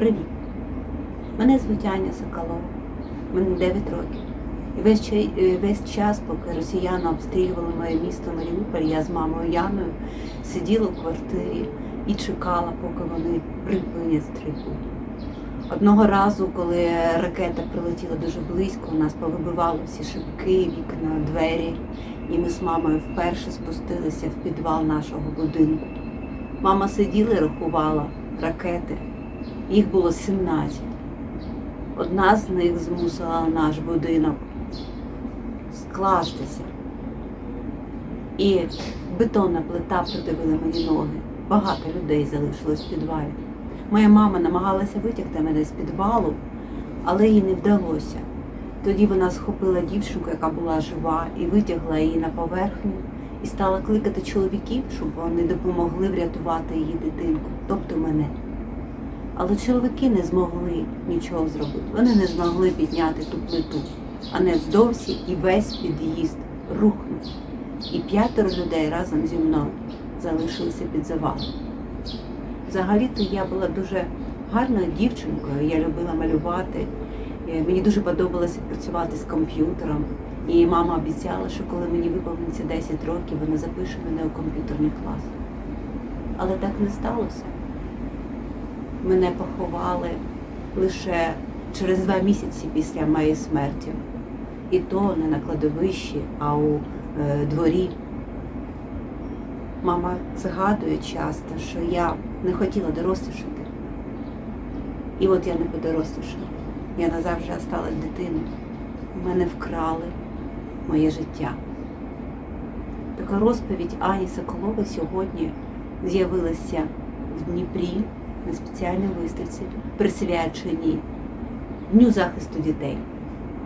Привіт! Мене звуть Аня Соколова, мені 9 років. І весь, е, весь час, поки росіяни обстрілювали моє місто Маріуполь, я з мамою Яною сиділа в квартирі і чекала, поки вони припинять стрільбу. Одного разу, коли ракета прилетіла дуже близько, у нас повибивало всі шибки, вікна, двері, і ми з мамою вперше спустилися в підвал нашого будинку. Мама сиділа і рахувала ракети. Їх було 17. Одна з них змусила наш будинок скластися. І бетонна плита придавила мені ноги. Багато людей залишилось в підвалі. Моя мама намагалася витягти мене з підвалу, але їй не вдалося. Тоді вона схопила дівчинку, яка була жива, і витягла її на поверхню, і стала кликати чоловіків, щоб вони допомогли врятувати її дитинку, тобто мене. Але чоловіки не змогли нічого зробити. Вони не змогли підняти ту плиту, а невдовзі і весь під'їзд рухнув. І п'ятеро людей разом зі мною залишилися під завалом. Взагалі-то я була дуже гарною дівчинкою, я любила малювати. Е, Мені дуже подобалося працювати з комп'ютером. І мама обіцяла, що коли мені виповниться 10 років, вона запише мене у комп'ютерний клас. Але так не сталося. Мене поховали лише через два місяці після моєї смерті. І то не на кладовищі, а у е, дворі. Мама згадує часто, що я не хотіла дорослішати. І от я не подорослішала. Я назавжди осталась дитиною. Мене вкрали моє життя. Така розповідь Ані Соколової сьогодні з'явилася в Дніпрі на спеціальній виставці, присвяченій Дню захисту дітей.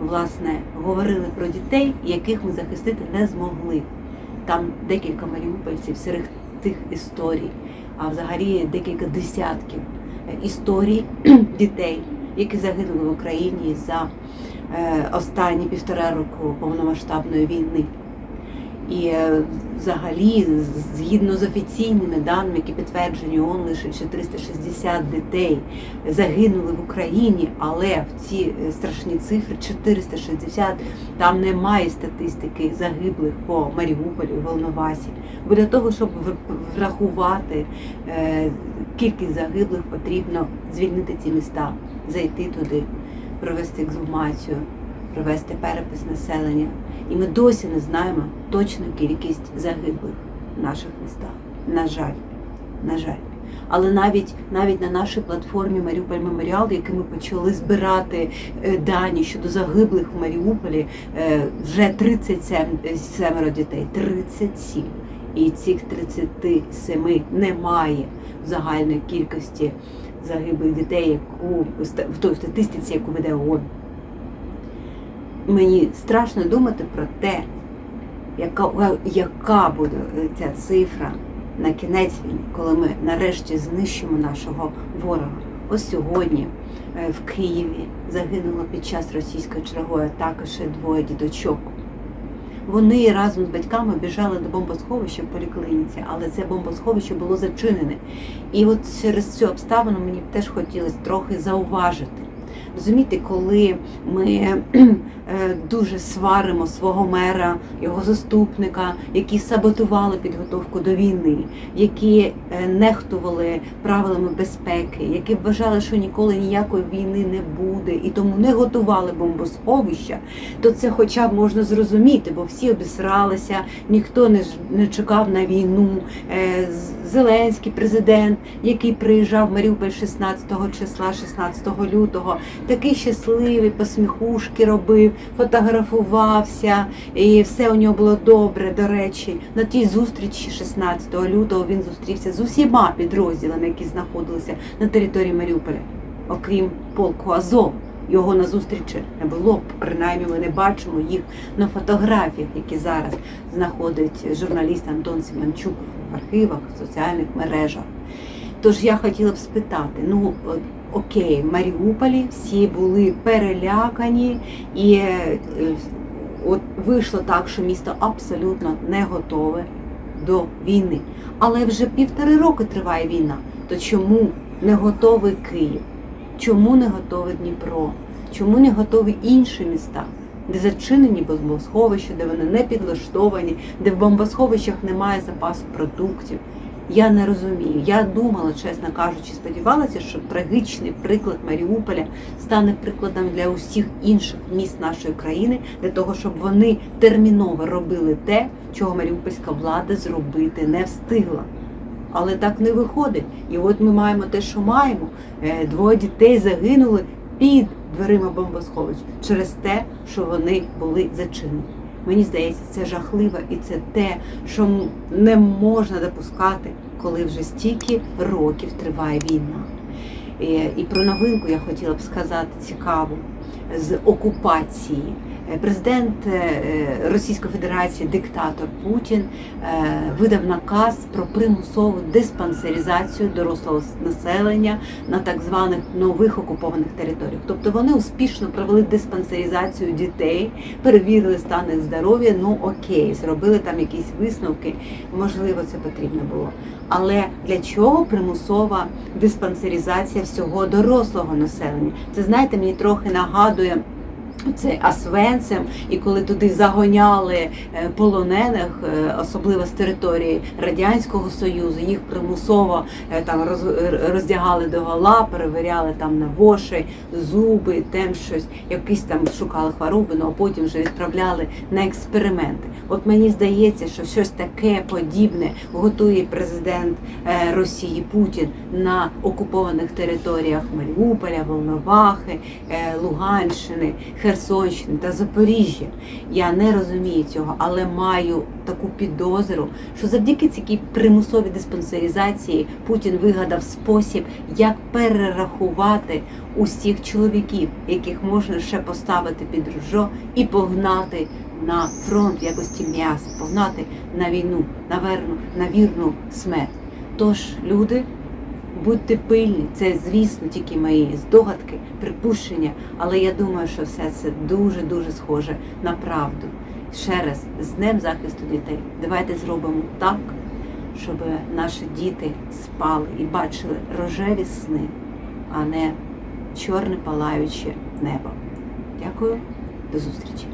Власне, говорили про дітей, яких ми захистити не змогли. Там декілька маріупольців серед тих історій, а взагалі декілька десятків історій дітей, які загинули в Україні за е, останні півтора року повномасштабної війни. І е, взагалі, згідно з офіційними даними, які підтверджені ООН, лише 460 дітей загинули в Україні, але в ці е, страшні цифри 460 там немає статистики загиблих по Маріуполю, Волновасі. Бо для того, щоб врахувати е, кількість загиблих, потрібно звільнити ці міста, зайти туди, провести ексгумацію, провести перепис населення. І ми досі не знаємо точну кількість загиблих в наших містах. На жаль, на жаль. Але навіть навіть на нашій платформі Маріуполь Меморіал, яку ми почали збирати е, дані щодо загиблих в Маріуполі, е, вже 37 дітей. 37. І цих 37 немає в загальної кількості загиблих дітей, яку в той статистиці, яку веде ООН. Мені страшно думати про те, яка, яка буде ця цифра на кінець війни, коли ми нарешті знищимо нашого ворога. Ось сьогодні е, в Києві загинуло під час російської чергової атаки ще двоє діточок. Вони разом з батьками біжали до бомбосховища в поліклініці, але це бомбосховище було зачинене. І от через цю обставину мені б теж хотілося трохи зауважити. Розумієте, коли ми е, дуже сваримо свого мера, його заступника, які саботували підготовку до війни, які е, нехтували правилами безпеки, які вважали, що ніколи ніякої війни не буде, і тому не готували бомбосховища, то це хоча б можна зрозуміти, бо всі обісралися, ніхто не, не чекав на війну. Е, Зеленський президент, який приїжджав в Маріуполь 16 числа, 16 лютого, такий щасливий, посміхушки робив, фотографувався, і все у нього було добре. До речі, на тій зустрічі 16 лютого він зустрівся з усіма підрозділами, які знаходилися на території Маріуполя, окрім полку Азов. Його на зустрічі не було, принаймні ми не бачимо їх на фотографіях, які зараз знаходить журналіст Антон Семенчук в архівах, в соціальних мережах. Тож я хотіла б спитати: ну окей, в Маріуполі всі були перелякані, і е, от вийшло так, що місто абсолютно не готове до війни. Але вже півтори роки триває війна. То чому не готовий Київ? Чому не готове Дніпро? Чому не готові інші міста, де зачинені бомбосховища, де вони не підлаштовані, де в бомбосховищах немає запасу продуктів? Я не розумію. Я думала, чесно кажучи, сподівалася, що трагічний приклад Маріуполя стане прикладом для усіх інших міст нашої країни, для того, щоб вони терміново робили те, чого маріупольська влада зробити не встигла. Але так не виходить. І от ми маємо те, що маємо. Е, Двоє дітей загинули під дверима бомбосховищ через те, що вони були зачинені. Мені здається, це жахливо і це те, що не можна допускати, коли вже стільки років триває війна. І, і про новинку я хотіла б сказати цікаву з окупації. Е, Президент е, Російської Федерації, диктатор Путін, е, видав наказ про примусову диспансеризацію дорослого населення на так званих нових окупованих територіях. Тобто вони успішно провели диспансеризацію дітей, перевірили стан їх здоров'я. Ну окей, зробили там якісь висновки. Можливо, це потрібно було. Але для чого примусова диспансеризація всього дорослого населення? Це знаєте, мені трохи нагадує. Це Освенцем, і коли туди загоняли е, полонених, е, особливо з території Радянського Союзу, їх примусово е, там роз- роздягали до гола, перевіряли там на воші, зуби, тем щось, якісь там шукали хвороби, ну а потім вже відправляли на експерименти. От мені здається, що щось таке подібне готує президент Росії Путін на окупованих територіях Маріуполя, Волновахи, Луганщини, Херсонщини та Запоріжжя. Я не розумію цього, але маю таку підозру, що завдяки цій примусовій диспансеризації Путін вигадав спосіб, як перерахувати усіх чоловіків, яких можна ще поставити під ружо і погнати на фронт в якості м'яса, погнати на війну, на верну, на вірну смерть. Тож, люди, будьте пильні, це, звісно, тільки мої здогадки, припущення, але я думаю, що все це дуже-дуже схоже на правду. Ще раз, з Днем захисту дітей. Давайте зробимо так, щоб наші діти спали і бачили рожеві сни, а не чорне палаюче небо. Дякую, до зустрічі.